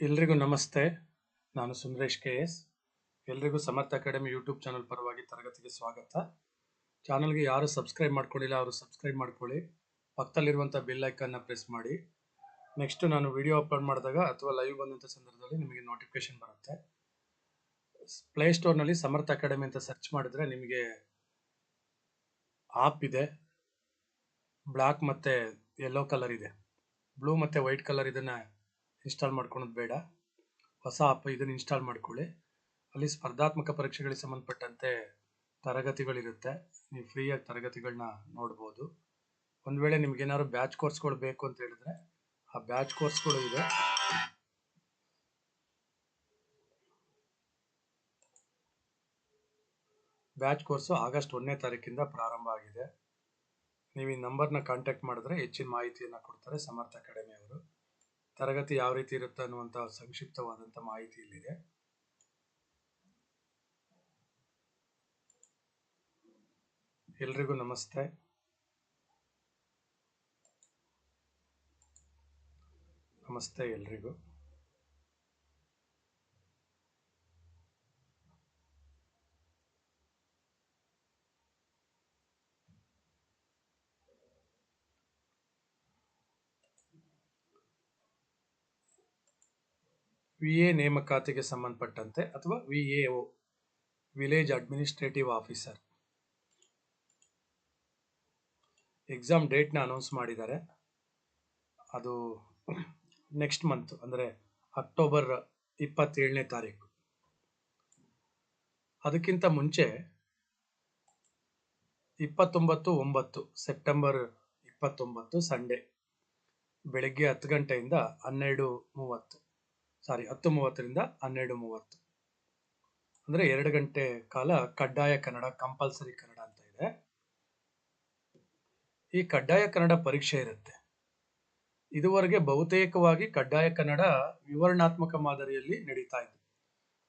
ಎಲ್ರಿಗೂ ನಮಸ್ತೆ. ನಾನು ಸುಂದರೇಶ್ ಕೆ ಎಸ್. ಎಲ್ರಿಗೂ ಸಮರ್ಥ ಅಕಾಡೆಮಿ ಯೂಟ್ಯೂಬ್ ಚಾನಲ್ ಪರವಾಗಿ ತರಗತಿಗೆ ಸ್ವಾಗತ. ಚಾನಲ್ಗೆ ಯಾರು ಸಬ್ಸ್ಕ್ರೈಬ್ ಮಾಡ್ಕೊಂಡಿಲ್ಲ ಅವರು ಸಬ್ಸ್ಕ್ರೈಬ್ ಮಾಡ್ಕೊಳ್ಳಿ. ಪಕ್ಕದಲ್ಲಿರುವಂಥ ಬೆಲ್ ಐಕನ್ನ ಪ್ರೆಸ್ ಮಾಡಿ. ನೆಕ್ಸ್ಟ್ ನಾನು ವಿಡಿಯೋ ಅಪ್ಲೋಡ್ ಮಾಡಿದಾಗ ಅಥವಾ ಲೈವ್ ಬಂದಂಥ ಸಂದರ್ಭದಲ್ಲಿ ನಿಮಗೆ ನೋಟಿಫಿಕೇಶನ್ ಬರುತ್ತೆ. ಪ್ಲೇಸ್ಟೋರ್ನಲ್ಲಿ ಸಮರ್ಥ ಅಕಾಡೆಮಿ ಅಂತ ಸರ್ಚ್ ಮಾಡಿದ್ರೆ ನಿಮಗೆ ಆಪ್ ಇದೆ. ಬ್ಲ್ಯಾಕ್ ಮತ್ತು ಯೆಲ್ಲೋ ಕಲರ್ ಇದೆ. ಬ್ಲೂ ಮತ್ತು ವೈಟ್ ಕಲರ್ ಇದನ್ನು ಇನ್ಸ್ಟಾಲ್ ಮಾಡ್ಕೊಳೋದು ಬೇಡ. ಹೊಸ ಆಪ್ ಇದನ್ನು ಇನ್ಸ್ಟಾಲ್ ಮಾಡ್ಕೊಳ್ಳಿ. ಅಲ್ಲಿ ಸ್ಪರ್ಧಾತ್ಮಕ ಪರೀಕ್ಷೆಗಳಿಗೆ ಸಂಬಂಧಪಟ್ಟಂತೆ ತರಗತಿಗಳಿರುತ್ತೆ. ನೀವು ಫ್ರೀಯಾಗಿ ತರಗತಿಗಳನ್ನ ನೋಡ್ಬೋದು. ಒಂದು ವೇಳೆ ನಿಮ್ಗೇನಾದ್ರು ಬ್ಯಾಚ್ ಕೋರ್ಸ್ಗಳು ಬೇಕು ಅಂತ ಹೇಳಿದ್ರೆ ಆ ಬ್ಯಾಚ್ ಕೋರ್ಸ್ಗಳು ಇದೆ ಬ್ಯಾಚ್ ಕೋರ್ಸು ಆಗಸ್ಟ್ ಒಂದನೇ ತಾರೀಕಿಂದ ಪ್ರಾರಂಭ ಆಗಿದೆ. ನೀವು ಈ ನಂಬರ್ನ ಕಾಂಟ್ಯಾಕ್ಟ್ ಮಾಡಿದ್ರೆ ಹೆಚ್ಚಿನ ಮಾಹಿತಿಯನ್ನು ಕೊಡ್ತಾರೆ ಸಮರ್ಥ ಅಕಾಡೆಮಿ ಅವರು ತರಗತಿ ಯಾವ ರೀತಿ ಇರುತ್ತೆ ಅನ್ನುವಂಥ ಸಂಕ್ಷಿಪ್ತವಾದಂಥ ಮಾಹಿತಿ ಇಲ್ಲಿದೆ. ಎಲ್ರಿಗೂ ನಮಸ್ತೆ. ನಮಸ್ತೆ ಎಲ್ರಿಗೂ. ವಿ ಎ ನೇಮಕಾತಿಗೆ ಸಂಬಂಧಪಟ್ಟಂತೆ ಅಥವಾ V A O, village administrative officer. Exam ಡೇಟ್ನ announce ಮಾಡಿದ್ದಾರೆ. ಅದು ನೆಕ್ಸ್ಟ್ ಮಂತ್, ಅಂದರೆ ಅಕ್ಟೋಬರ್ ಇಪ್ಪತ್ತೇಳನೇ ತಾರೀಕು. ಅದಕ್ಕಿಂತ ಮುಂಚೆ ಇಪ್ಪತ್ತೊಂಬತ್ತು ಒಂಬತ್ತು, ಸೆಪ್ಟೆಂಬರ್ ಇಪ್ಪತ್ತೊಂಬತ್ತು, ಸಂಡೇ, ಬೆಳಗ್ಗೆ ಹತ್ತು ಗಂಟೆಯಿಂದ ಹನ್ನೆರಡು ಮೂವತ್ತು. ಸಾರಿ ಹತ್ತು ಮೂವತ್ತರಿಂದ ಹನ್ನೆರಡು ಮೂವತ್ತು ಅಂದರೆ ಎರಡು ಗಂಟೆ ಕಾಲ ಕಡ್ಡಾಯ ಕನ್ನಡ ಕಂಪಲ್ಸರಿ ಕನ್ನಡ ಅಂತ ಇದೆ. ಈ ಕಡ್ಡಾಯ ಕನ್ನಡ ಪರೀಕ್ಷೆ ಇರುತ್ತೆ. ಇದುವರೆಗೆ ಬಹುತೇಕವಾಗಿ ಕಡ್ಡಾಯ ಕನ್ನಡ ವಿವರಣಾತ್ಮಕ ಮಾದರಿಯಲ್ಲಿ ನಡೀತಾ ಇತ್ತು.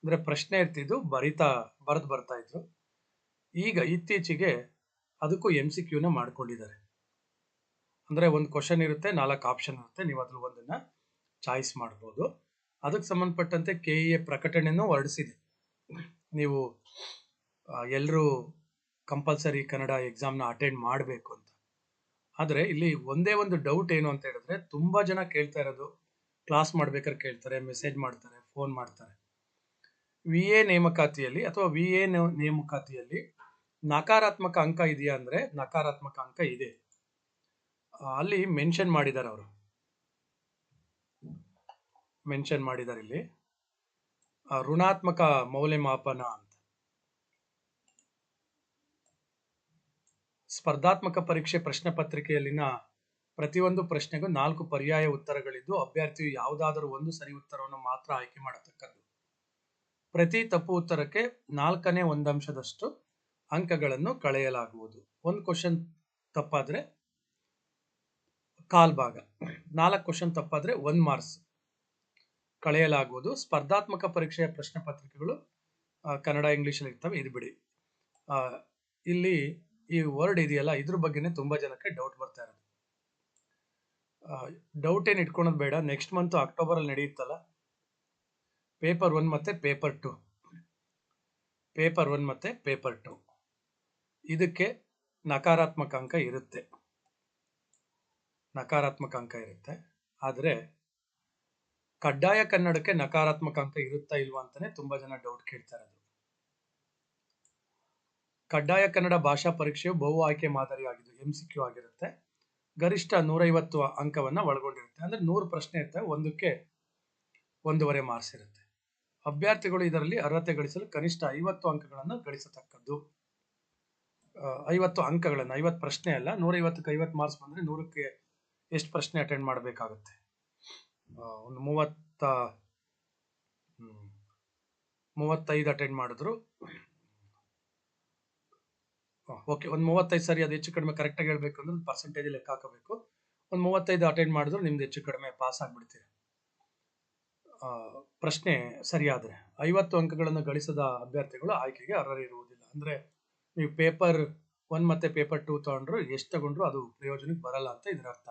ಅಂದ್ರೆ ಪ್ರಶ್ನೆ ಇರ್ತಿದ್ದು ಬರಿತಾ, ಬರೆದು ಬರ್ತಾ ಇದ್ರು. ಈಗ ಇತ್ತೀಚೆಗೆ ಅದಕ್ಕೂ ಎಂ ಸಿ ಕ್ಯೂನ ಮಾಡ್ಕೊಂಡಿದ್ದಾರೆ. ಅಂದ್ರೆ ಒಂದು ಕ್ವಶನ್ ಇರುತ್ತೆ, ನಾಲ್ಕು ಆಪ್ಷನ್ ಇರುತ್ತೆ, ನೀವು ಅದ್ರಲ್ಲಿ ಒಂದನ್ನ ಚಾಯ್ಸ್ ಮಾಡ್ಬೋದು. ಅದಕ್ಕೆ ಸಂಬಂಧಪಟ್ಟಂತೆ ಕೆ ಇ ಎ ಪ್ರಕಟಣೆಯನ್ನು ಹೊರಡಿಸಿದೆ. ನೀವು ಎಲ್ಲರೂ ಕಂಪಲ್ಸರಿ ಕನ್ನಡ ಎಕ್ಸಾಮ್ನ ಅಟೆಂಡ್ ಮಾಡಬೇಕು ಅಂತ. ಆದರೆ ಇಲ್ಲಿ ಒಂದೇ ಒಂದು ಡೌಟ್ ಏನು ಅಂತ ಹೇಳಿದ್ರೆ, ತುಂಬ ಜನ ಕೇಳ್ತಾ ಇರೋದು ಕ್ಲಾಸ್ ಮಾಡ್ಬೇಕಾದ್ರೆ ಕೇಳ್ತಾರೆ ಮೆಸೇಜ್ ಮಾಡ್ತಾರೆ ಫೋನ್ ಮಾಡ್ತಾರೆ. ವಿ ಎ ನೇಮಕಾತಿಯಲ್ಲಿ ಅಥವಾ ವಿ ಎ ನೇಮಕಾತಿಯಲ್ಲಿ ನಕಾರಾತ್ಮಕ ಅಂಕ ಇದೆಯಾ ಅಂದ್ರೆ ನಕಾರಾತ್ಮಕ ಅಂಕ ಇದೆ. ಅಲ್ಲಿ ಮೆನ್ಷನ್ ಮಾಡಿದ್ದಾರೆ ಅವರು. ಮೆನ್ಷನ್ ಮಾಡಿದ್ದಾರೆ ಇಲ್ಲಿ. ಋಣಾತ್ಮಕ ಮೌಲ್ಯಮಾಪನ ಅಂತ. ಸ್ಪರ್ಧಾತ್ಮಕ ಪರೀಕ್ಷೆ ಪ್ರಶ್ನೆ ಪತ್ರಿಕೆಯಲ್ಲಿನ ಪ್ರತಿಯೊಂದು ಪ್ರಶ್ನೆಗೂ ನಾಲ್ಕು ಪರ್ಯಾಯ ಉತ್ತರಗಳಿದ್ದು, ಅಭ್ಯರ್ಥಿಯು ಯಾವುದಾದರೂ ಒಂದು ಸರಿ ಉತ್ತರವನ್ನು ಮಾತ್ರ ಆಯ್ಕೆ ಮಾಡತಕ್ಕದ್ದು. ಪ್ರತಿ ತಪ್ಪು ಉತ್ತರಕ್ಕೆ ನಾಲ್ಕನೇ ಒಂದಂಶದಷ್ಟು ಅಂಕಗಳನ್ನು ಕಳೆಯಲಾಗುವುದು. ಒಂದು ಕ್ವಶನ್ ತಪ್ಪಾದ್ರೆ ಕಾಲ್ ಭಾಗ ನಾಲ್ಕು ಕ್ವಶನ್ ತಪ್ಪಾದ್ರೆ ಒಂದ್ ಮಾರ್ಕ್ಸ್. ಕಳೆಯಲಾಗುವುದು. ಸ್ಪರ್ಧಾತ್ಮಕ ಪರೀಕ್ಷೆಯ ಪ್ರಶ್ನೆ ಪತ್ರಿಕೆಗಳು ಕನ್ನಡ ಇಂಗ್ಲೀಷಲ್ಲಿ ಇರ್ತವೆ. ಇದು ಬಿಡಿ. ಇಲ್ಲಿ ಈ ವರ್ಡ್ ಇದೆಯಲ್ಲ, ಇದ್ರ ಬಗ್ಗೆನೇ ತುಂಬಾ ಜನಕ್ಕೆ ಡೌಟ್ ಬರ್ತಾ ಇರೋದು. ಡೌಟ್ ಏನು ಇಟ್ಕೊಳೋದು ಬೇಡ. ನೆಕ್ಸ್ಟ್ ಮಂತ್ ಅಕ್ಟೋಬರ್ ಅಲ್ಲಿ ನಡೆಯುತ್ತಲ್ಲ. ಪೇಪರ್ ಒನ್ ಮತ್ತೆ ಪೇಪರ್ ಟು ಪೇಪರ್ ಒನ್ ಮತ್ತೆ ಪೇಪರ್ ಟು ಇದಕ್ಕೆ ನಕಾರಾತ್ಮಕ ಅಂಕ ಇರುತ್ತೆ. ನಕಾರಾತ್ಮಕ ಅಂಕ ಇರುತ್ತೆ. ಆದರೆ ಕಡ್ಡಾಯ ಕನ್ನಡಕ್ಕೆ ನಕಾರಾತ್ಮಕ ಅಂಕ ಇರುತ್ತಾ ಇಲ್ವಾ ಅಂತಾನೆ ತುಂಬಾ ಜನ ಡೌಟ್ ಕೇಳ್ತಾರೆ ಇರೋದು. ಕಡ್ಡಾಯ ಕನ್ನಡ ಭಾಷಾ ಪರೀಕ್ಷೆಯು ಬಹು ಆಯ್ಕೆ ಮಾದರಿ ಆಗಿದ್ದು ಎಂ ಸಿ ಕ್ಯೂ ಆಗಿರುತ್ತೆ. ಗರಿಷ್ಠ ನೂರೈವತ್ತು ಅಂಕವನ್ನ ಒಳಗೊಂಡಿರುತ್ತೆ. ಅಂದ್ರೆ ನೂರು ಪ್ರಶ್ನೆ ಇರುತ್ತೆ ಒಂದಕ್ಕೆ ಒಂದೂವರೆ ಮಾರ್ಕ್ಸ್ ಇರುತ್ತೆ. ಅಭ್ಯರ್ಥಿಗಳು ಇದರಲ್ಲಿ ಅರ್ಹತೆ ಗಳಿಸಲು ಕನಿಷ್ಠ ಐವತ್ತು ಅಂಕಗಳನ್ನು ಗಳಿಸತಕ್ಕದ್ದು. ಐವತ್ತು ಅಂಕಗಳನ್ನು, ಐವತ್ತು ಪ್ರಶ್ನೆ ಅಲ್ಲ, ನೂರೈವತ್ತಕ್ಕೆ ಐವತ್ತು ಮಾರ್ಕ್ಸ್ ಬಂದ್ರೆ ನೂರಕ್ಕೆ ಎಷ್ಟು ಪ್ರಶ್ನೆ ಅಟೆಂಡ್ ಮಾಡಬೇಕಾಗುತ್ತೆ? ಒಂದು ಮೂವತ್ತ ಮೂವತ್ತೈದು ಅಟೆಂಡ್ ಮಾಡಿದ್ರು. ಓಕೆ ಒಂದು ಮೂವತ್ತೈದು ಸರಿ, ಅದು ಹೆಚ್ಚು ಕಡಿಮೆ ಕರೆಕ್ಟಾಗಿ ಹೇಳ್ಬೇಕು ಅಂದ್ರೆ ಪರ್ಸೆಂಟೇಜ್ ಲೆಕ್ಕ ಹಾಕಬೇಕು. ಒಂದು ಮೂವತ್ತೈದು ಅಟೆಂಡ್ ಮಾಡಿದ್ರು, ನಿಮ್ದು ಹೆಚ್ಚು ಕಡಿಮೆ ಪಾಸ್ ಆಗ್ಬಿಡ್ತೀರಿ. ಪ್ರಶ್ನೆ ಸರಿಯಾದ್ರೆ, ಐವತ್ತು ಅಂಕಗಳನ್ನು ಗಳಿಸದ ಅಭ್ಯರ್ಥಿಗಳು ಆಯ್ಕೆಗೆ ಅರ್ಹರಿರುವುದಿಲ್ಲ ಅಂದ್ರೆ ನೀವು ಪೇಪರ್ ಒನ್ ಮತ್ತೆ ಪೇಪರ್ ಟೂ ತಗೊಂಡ್ರು, ಎಷ್ಟು ತಗೊಂಡ್ರು, ಅದು ಪ್ರಯೋಜನಕ್ಕೆ ಬರಲ್ಲ ಅಂತ ಇದರ ಅರ್ಥ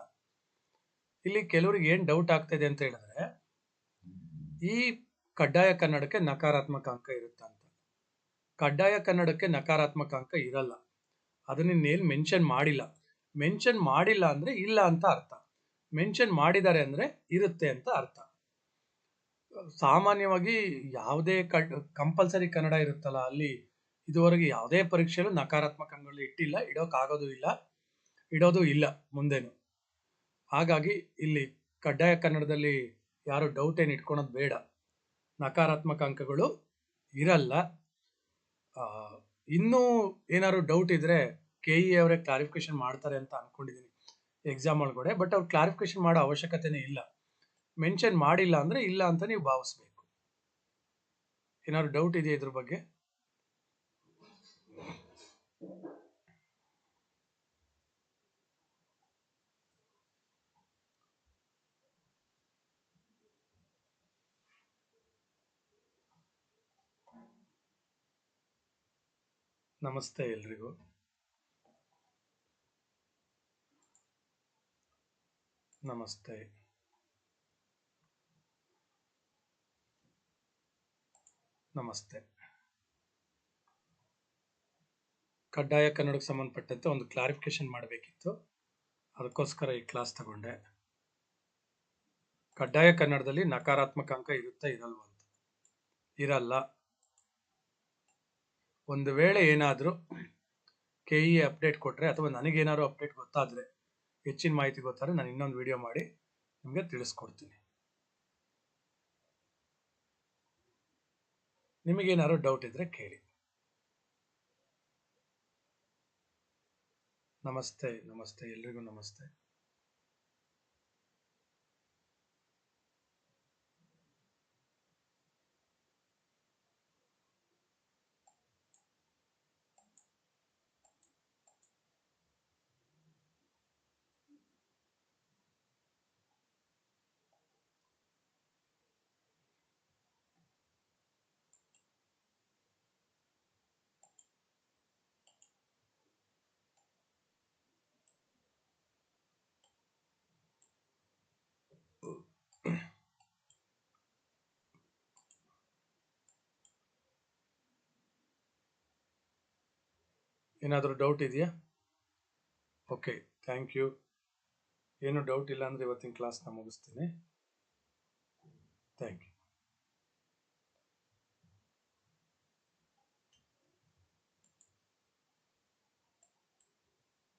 ಇಲ್ಲಿ ಕೆಲವರಿಗೆ ಏನ್ ಡೌಟ್ ಆಗ್ತಾ ಇದೆ ಅಂತ ಹೇಳಿದ್ರೆ, ಈ ಕಡ್ಡಾಯ ಕನ್ನಡಕ್ಕೆ ನಕಾರಾತ್ಮಕ ಅಂಕ ಇರುತ್ತೆ ಅಂತ ಕಡ್ಡಾಯ ಕನ್ನಡಕ್ಕೆ ನಕಾರಾತ್ಮಕ ಅಂಕ ಇರಲ್ಲ. ಅದನ್ನ ಇನ್ನೇನು ಮೆನ್ಷನ್ ಮಾಡಿಲ್ಲ. ಮೆನ್ಷನ್ ಮಾಡಿಲ್ಲ ಅಂದ್ರೆ ಇಲ್ಲ ಅಂತ ಅರ್ಥ. ಮೆನ್ಷನ್ ಮಾಡಿದ್ದಾರೆ ಅಂದ್ರೆ ಇರುತ್ತೆ ಅಂತ ಅರ್ಥ. ಸಾಮಾನ್ಯವಾಗಿ ಯಾವುದೇ ಕಡ್ ಕಂಪಲ್ಸರಿ ಕನ್ನಡ ಇರುತ್ತಲ್ಲ, ಅಲ್ಲಿ ಇದುವರೆಗೆ ಯಾವುದೇ ಪರೀಕ್ಷೆಯಲ್ಲೂ ನಕಾರಾತ್ಮಕ ಅಂಕಗಳು ಇಟ್ಟಿಲ್ಲ ಇಡೋಕ್ಕಾಗೋದು ಇಲ್ಲ, ಇಡೋದು ಇಲ್ಲ ಮುಂದೆನು. ಹಾಗಾಗಿ ಇಲ್ಲಿ ಕಡ್ಡಾಯ ಕನ್ನಡದಲ್ಲಿ ಯಾರು ಡೌಟ್ ಏನು ಇಟ್ಕೊಳೋದು ಬೇಡ. ನಕಾರಾತ್ಮಕ ಅಂಕಗಳು ಇರಲ್ಲ. ಇನ್ನೂ ಏನಾದ್ರು ಡೌಟ್ ಇದ್ರೆ ಕೆ ಇ ಅವರೇ ಕ್ಲಾರಿಫಿಕೇಶನ್ ಮಾಡ್ತಾರೆ ಅಂತ ಅನ್ಕೊಂಡಿದ್ದೀನಿ ಎಕ್ಸಾಮ್ ಒಳಗಡೆ ಬಟ್ ಅವ್ರು ಕ್ಲಾರಿಫಿಕೇಶನ್ ಮಾಡೋ ಅವಶ್ಯಕತೆನೇ ಇಲ್ಲ. ಮೆನ್ಷನ್ ಮಾಡಿಲ್ಲ ಅಂದ್ರೆ ಇಲ್ಲ ಅಂತ ನೀವು ಭಾವಿಸ್ಬೇಕು. ಏನಾದ್ರು ಡೌಟ್ ಇದೆಯಾ ಇದ್ರ ಬಗ್ಗೆ? ನಮಸ್ತೆ ಎಲ್ರಿಗೂ. ನಮಸ್ತೆ. ನಮಸ್ತೆ. ಕಡ್ಡಾಯ ಕನ್ನಡಕ್ಕೆ ಸಂಬಂಧಪಟ್ಟಂತೆ ಒಂದು ಕ್ಲಾರಿಫಿಕೇಶನ್ ಮಾಡಬೇಕಿತ್ತು. ಅದಕ್ಕೋಸ್ಕರ ಈ ಕ್ಲಾಸ್ ತಗೊಂಡೆ. ಕಡ್ಡಾಯ ಕನ್ನಡದಲ್ಲಿ ನಕಾರಾತ್ಮಕ ಅಂಕ ಇರುತ್ತಾ ಇರಲ್ವಾ ಅಂತ. ಇರಲ್ಲ. ಒಂದು ವೇಳೆ ಏನಾದರೂ ಕೆ ಇ ಅಪ್ಡೇಟ್ ಕೊಟ್ಟರೆ ಅಥವಾ ನನಗೇನಾದ್ರು ಅಪ್ಡೇಟ್ ಗೊತ್ತಾದರೆ ಹೆಚ್ಚಿನ ಮಾಹಿತಿ ಗೊತ್ತಾದರೆ ನಾನು ಇನ್ನೊಂದು ವಿಡಿಯೋ ಮಾಡಿ ನಿಮಗೆ ತಿಳಿಸ್ಕೊಡ್ತೀನಿ. ನಿಮಗೇನಾದ್ರು ಡೌಟ್ ಇದ್ದರೆ ಕೇಳಿ. ನಮಸ್ತೆ ನಮಸ್ತೆ, ಎಲ್ರಿಗೂ ನಮಸ್ತೆ. ಏನಾದರೂ ಡೌಟ್ ಇದೆಯಾ? ಓಕೆ ಥ್ಯಾಂಕ್ ಯು ಏನು ಡೌಟ್ ಇಲ್ಲ ಅಂದರೆ ಇವತ್ತಿನ ಕ್ಲಾಸ್ನ ಮುಗಿಸ್ತೀನಿ. Thank you